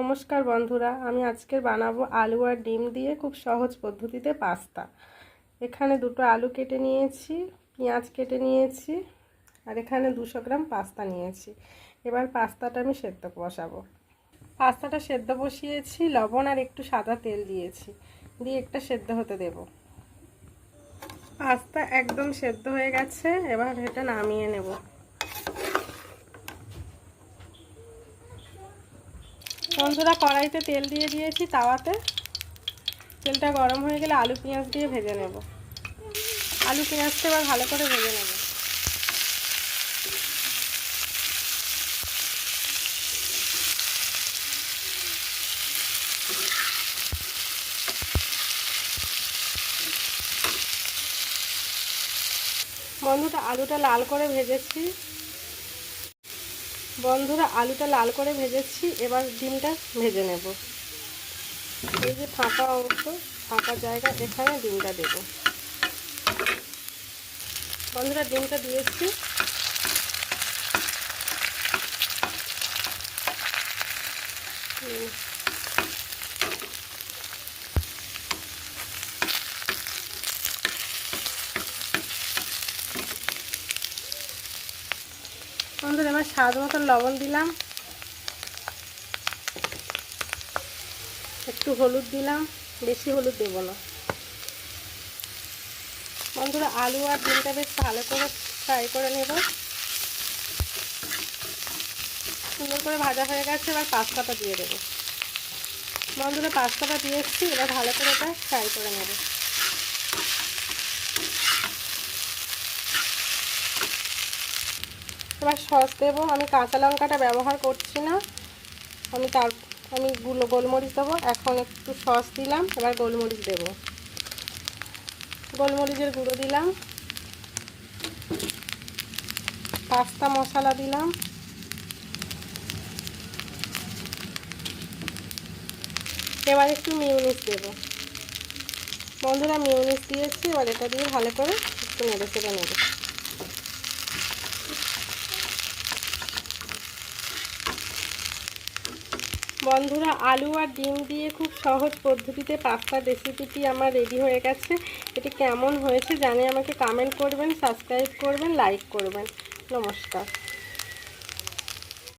নমস্কার বন্ধুরা, আমি আজকে বানাবো আলু আর ডিম দিয়ে খুব সহজ পদ্ধতিতে পাস্তা। এখানে দুটো আলু কেটে নিয়েছি, পেঁয়াজ কেটে নিয়েছি, আর এখানে দুশো গ্রাম পাস্তা নিয়েছি। এবার পাস্তাটা আমি সেদ্ধ বসাবো। পাস্তাটা সেদ্ধ বসিয়েছি, লবণ আর একটু সাদা তেল দিয়েছি, দিয়ে একটা সেদ্ধ হতে দেব। পাস্তা একদম সেদ্ধ হয়ে গেছে, এবার এটা নামিয়ে নেব। বন্ধুরা, কড়াইতে তেল দিয়ে দিয়েছি তাওয়াতে। তেলটা গরম হয়ে গেলে আলু পেঁয়াজ দিয়ে ভেজে নেব। আলু পেঁয়াজটা এবার ভালো করে ভেজে নেব। বন্ধুটা আলুটা লাল করে ভেজেছি। বন্ধুরা, আলুটা লাল করে ভেজেছি। এবার ডিমটা ভেজে নেব। এই যে ফাঁকা অংশ, ফাঁকা জায়গা, এখানে ডিমটা দেব। বন্ধুরা, ডিমটা দিয়েছি। বন্ধুরা, এবার স্বাদ মতো লবণ দিলাম। একটু হলুদ দিলাম, বেশি হলুদ দেবো না। বন্ধুরা, আলু আর ডিমটা বেশ ভালো করে ফ্রাই করে নেব। সুন্দর করে ভাজা হয়ে গেছে, এবার পাস্তাটা দিয়ে দেবো। বন্ধুরা পাস্তাটা দিয়ে এসছি, এবার ভালো করে এটা ফ্রাই করে নেব। এবার সস দেবো। আমি কাঁচা লঙ্কাটা ব্যবহার করছি না। আমি তার, আমি গুলো গোলমরিচ দেবো। এখন একটু সস দিলাম। এবার গোলমরিচ দেবো। গোলমরিচের গুঁড়ো দিলাম। পাস্তা মশলা দিলাম। এবার একটু মিউনিস দেবো। বন্ধুরা, মিউনিস দিয়েছি। এবার এটা দিয়ে ভালো করে একটু নেড়ে চেড়ে নেবে। বন্ধুরা, আলু আর ডিম দিয়ে খুব সহজ পদ্ধতিতে পাস্তা রেসিপিটি আমার রেডি হয়ে গেছে। এটি কেমন হয়েছে জানে আমাকে কমেন্ট করবেন সাবস্ক্রাইব করবেন লাইক করবেন। নমস্কার।